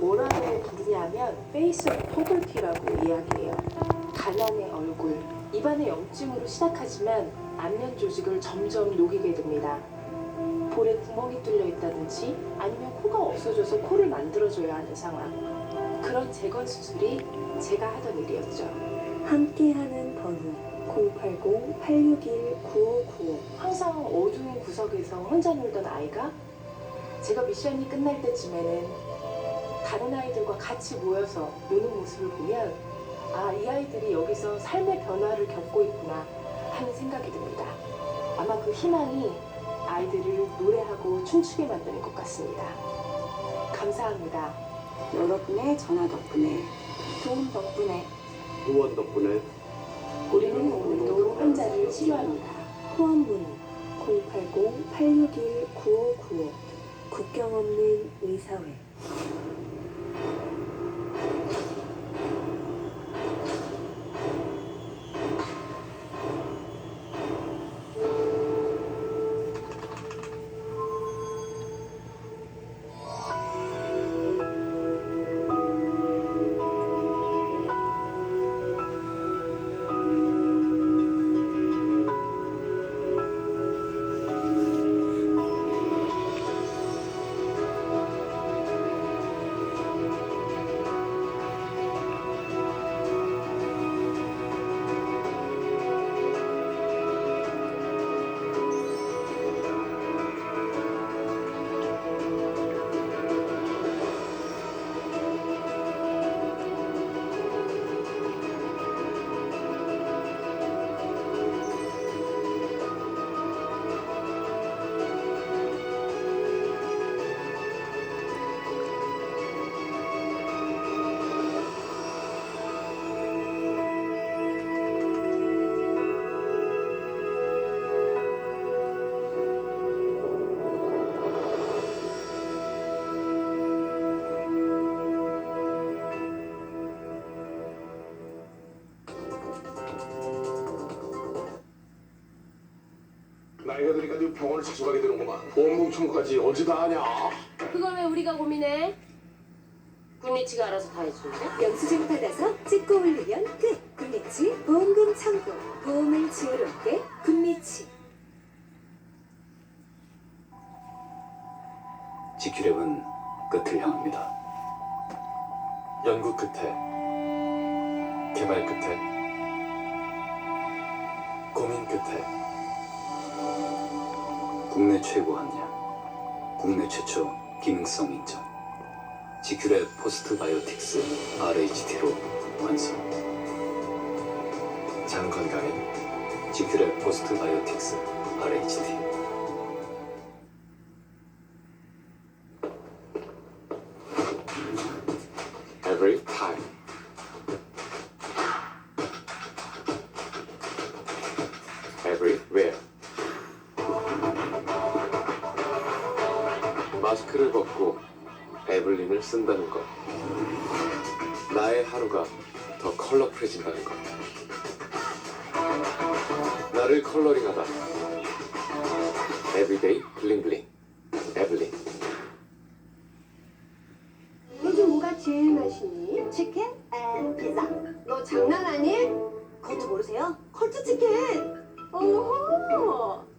뭐라고 부르냐면 페이스 포글티라고 이야기해요. 가난의 얼굴, 입안의 염증으로 시작하지만 안면 조직을 점점 녹이게 됩니다. 볼에 구멍이 뚫려 있다든지 아니면 코가 없어져서 코를 만들어줘야 하는 상황. 그런 재건 수술이 제가 하던 일이었죠. 함께하는 번호 080-861-9595 항상 어두운 구석에서 혼자 놀던 아이가 제가 미션이 끝날 때쯤에는 다른 아이들과 같이 모여서 노는 모습을 보면 아, 이 아이들이 여기서 삶의 변화를 겪고 있구나 하는 생각이 듭니다. 아마 그 희망이 아이들을 노래하고 춤추게 만드는 것 같습니다. 감사합니다. 여러분의 전화 덕분에 도움 덕분에 후원 덕분에 우리는 오늘도 환자를 치료합니다. 후원 문의 080-861-9595 국경 없는 의사회 나이가 드니까 네 병원을 자주 가게 되는구만 보험금 청구까지 언제 다 하냐 그걸 왜 우리가 고민해? 군리치가 알아서 다 해주는데? 영수증 받아서 찍고 올리면 끝 굿미치 보험금 청구 보험을 지혜롭게 굿미치 지큐랩은 끝을 향합니다. 연구 끝에, 개발 끝에, 고민 끝에, 국내 최고 한약, 국내 최초 기능성 인정. 지큐랩 포스트 바이오틱스 RHT로 완성. 장 건강엔 지큐랩 포스트 바이오틱스 RHT. Every time 마스크를 벗고 에블린을 쓴다는 것 나의 하루가 더 컬러풀해진다는 것 나를 컬러링하다 Everyday 블링블링 에블린 요즘 뭐가 제일 맛있니? 치킨 앤 피자. 너 장난하니? 그것도 모르세요? 컬트 치킨. 오호.